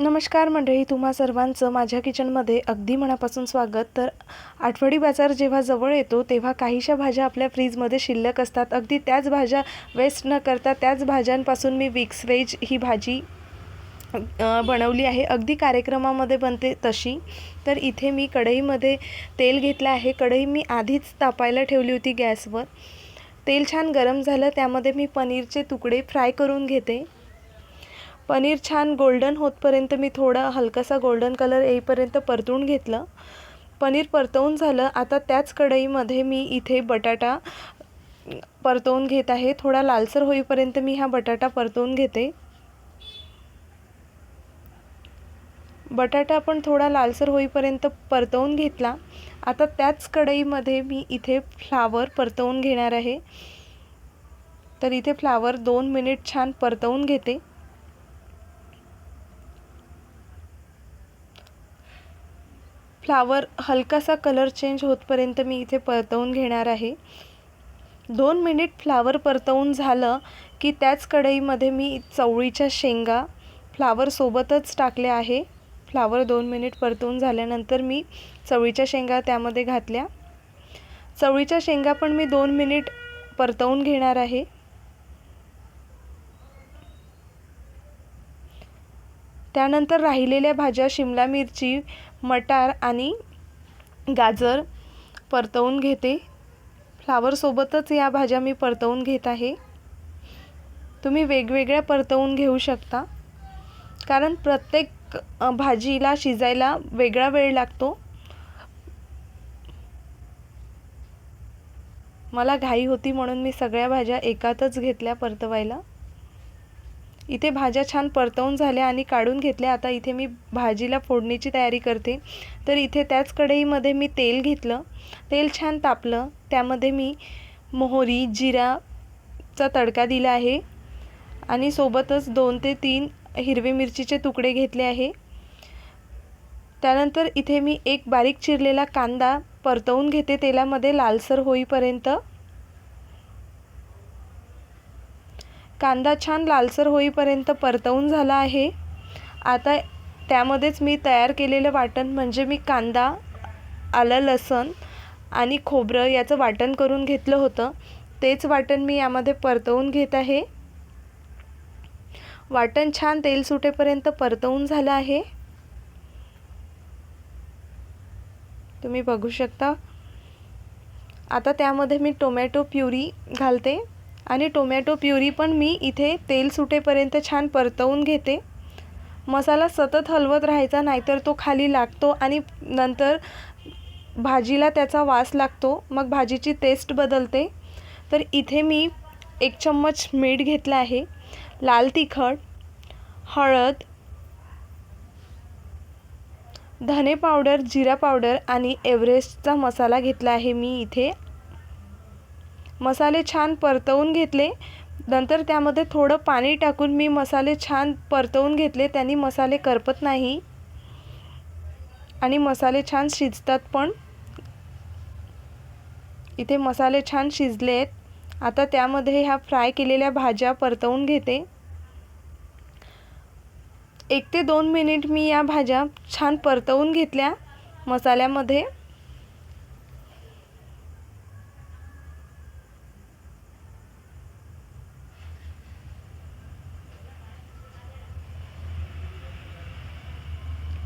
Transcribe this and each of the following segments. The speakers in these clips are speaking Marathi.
नमस्कार मंडळी तुम्हा सर्वांचं माझ्या किचनमध्ये अगदी मनापासून स्वागत. तर आठवडी बाजार जेव्हा जवळ येतो तेव्हा काहीशा भाज्या आपल्या फ्रीजमध्ये शिल्लक असतात. अगदी त्याच भाज्या वेस्ट न करता त्याच भाज्यांपासून मी विक्स वेज ही भाजी बनवली आहे. अगदी कार्यक्रमामध्ये बनते तशी. तर इथे मी कढईमध्ये तेल घेतलं आहे. कढई मी आधीच तापायला ठेवली होती गॅसवर. तेल छान गरम झालं. त्यामध्ये मी पनीरचे तुकडे फ्राय करून घेते. पनीर छान गोल्डन होतपर्यंत मी थोडा हलकासा गोल्डन कलर येईपर्यंत परतून घेतलं. पनीर परतवून झालं. आता त्याच कढईमध्ये मी इथे बटाटा परतवून घेत आहे. थोडा लालसर होईपर्यंत मी हा बटाटा परतवून घेते. बटाटा पण थोडा लालसर होईपर्यंत परतवून घेतला. आता त्याच कढईमध्ये मी इथे फ्लावर परतवून घेणार आहे. तर इथे फ्लावर दोन मिनिट छान परतवून घेते. फ्लावर हलकासा कलर चेंज होतपर्यंत मी इथे परतवून घेणार आहे. दोन मिनिट फ्लावर परतवून झालं की त्याच कढईमध्ये मी चवळीच्या शेंगा फ्लावरसोबतच टाकल्या आहे. फ्लावर दोन मिनिट परतवून झाल्यानंतर मी चवळीच्या शेंगा त्यामध्ये घातल्या. चवळीच्या शेंगा पण मी दोन मिनिट परतवून घेणार आहे. त्यानंतर राहिलेल्या भाज्या शिमला मिरची मटार आणि गाजर परतवून घेते. फ्लावरसोबतच या भाज्या मी परतवून घेत आहे. तुम्ही वेगवेगळ्या परतवून घेऊ शकता. कारण प्रत्येक भाजीला शिजायला वेगळा वेळ लागतो. मला घाई होती म्हणून मी सगळ्या भाज्या एकातच घेतल्या परतवायला. इथे भाज्या छान परतवून झाल्या आणि काढून घेतल्या. आता इथे मी भाजीला फोडणीची तयारी करते. तर इथे त्याच कढईमध्ये मी तेल घेतलं. तेल छान तापलं. त्यामध्ये मी मोहरी जिराचा तडका दिला आहे. आणि सोबतच दोन ते तीन हिरवे मिरचीचे तुकडे घेतले आहे. त्यानंतर इथे मी एक बारीक चिरलेला कांदा परतवून घेते. तेलामध्ये लालसर होईपर्यंत. कांदा छान लालसर होईपर्यंत परतवून झाला आहे. आता त्यामध्येच मी तयार केलेलं वाटण म्हणजे मी कांदा आलं लसण आणि खोबरं याचं वाटण करून घेतलं होतं. तेच वाटण मी यामध्ये परतवून घेत आहे. वाटण छान तेल सुटेपर्यंत परतवून झालं आहे. तुम्ही बघू शकता. आता त्यामध्ये मी टोमॅटो प्युरी घालते. आणि टोमॅटो प्युरी पण मी इथे तेल सुटेपर्यंत छान परतवून घेते. मसाला सतत हलवत राहायचा नाहीतर तो खाली लागतो आणि नंतर भाजीला त्याचा वास लागतो मग भाजीची टेस्ट बदलते. तर इथे मी एक चम्मच मीठ घेतलं आहे लाल तिखट हळद धने पावडर जिरा पावडर आणि एव्हरेस्टचा मसाला घेतला आहे मी इथे. मसाले छान परतवून घेतले. नंतर त्यामध्ये थोडं पाणी टाकून मी मसाले छान परतवून घेतले. त्यांनी मसाले करपत नाही. आणि मसाले छान शिजतात पण. इथे मसाले छान शिजले आहेत आता त्यामध्ये ह्या फ्राय केलेल्या भाज्या परतवून घेते. एक ते दोन मिनिट मी या भाज्या छान परतवून घेतल्या मसाल्यामध्ये.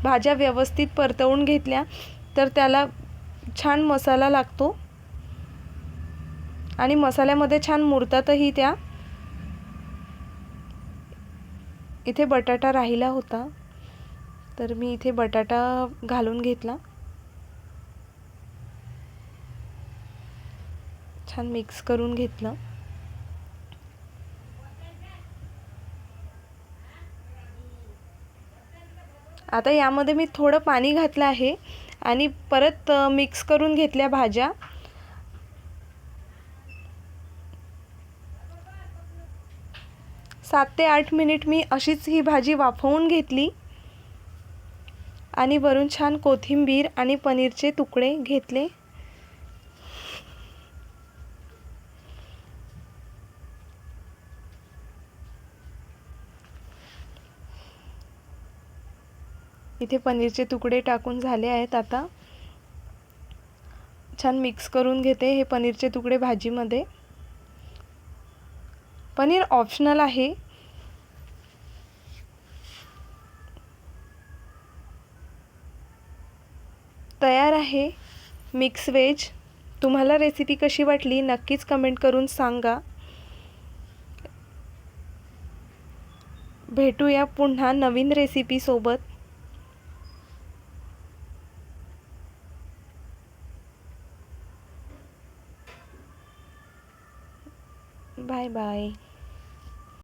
भाज्या व्यवस्थित परतवून घेतल्या तर त्याला छान मसाला लागतो. आणि मसाल्यामध्ये छान मुरतातही त्या. इथे बटाटा राहिला होता. तर मी इथे बटाटा घालून घेतला. छान मिक्स करून घेतलं. आता यामध्ये मी थोडं पाणी घातलं आहे आणि परत मिक्स करून घेतल्या भाज्या. सात ते आठ मिनिट मी अशीच ही भाजी वाफवून घेतली. आणि वरून छान कोथिंबीर आणि पनीरचे तुकडे घेतले. इथे पनीरचे तुकडे टाकून झाले आहेत आता. छान मिक्स करून घेते हे पनीरचे तुकडे भाजीमध्ये. पनीर ऑप्शनल आहे. तयार आहे. मिक्स वेज तुम्हाला रेसिपी कशी वाटली नक्कीच कमेंट करून सांगा. भेटूया पुन्हा नवीन रेसिपीसोबत Bye bye.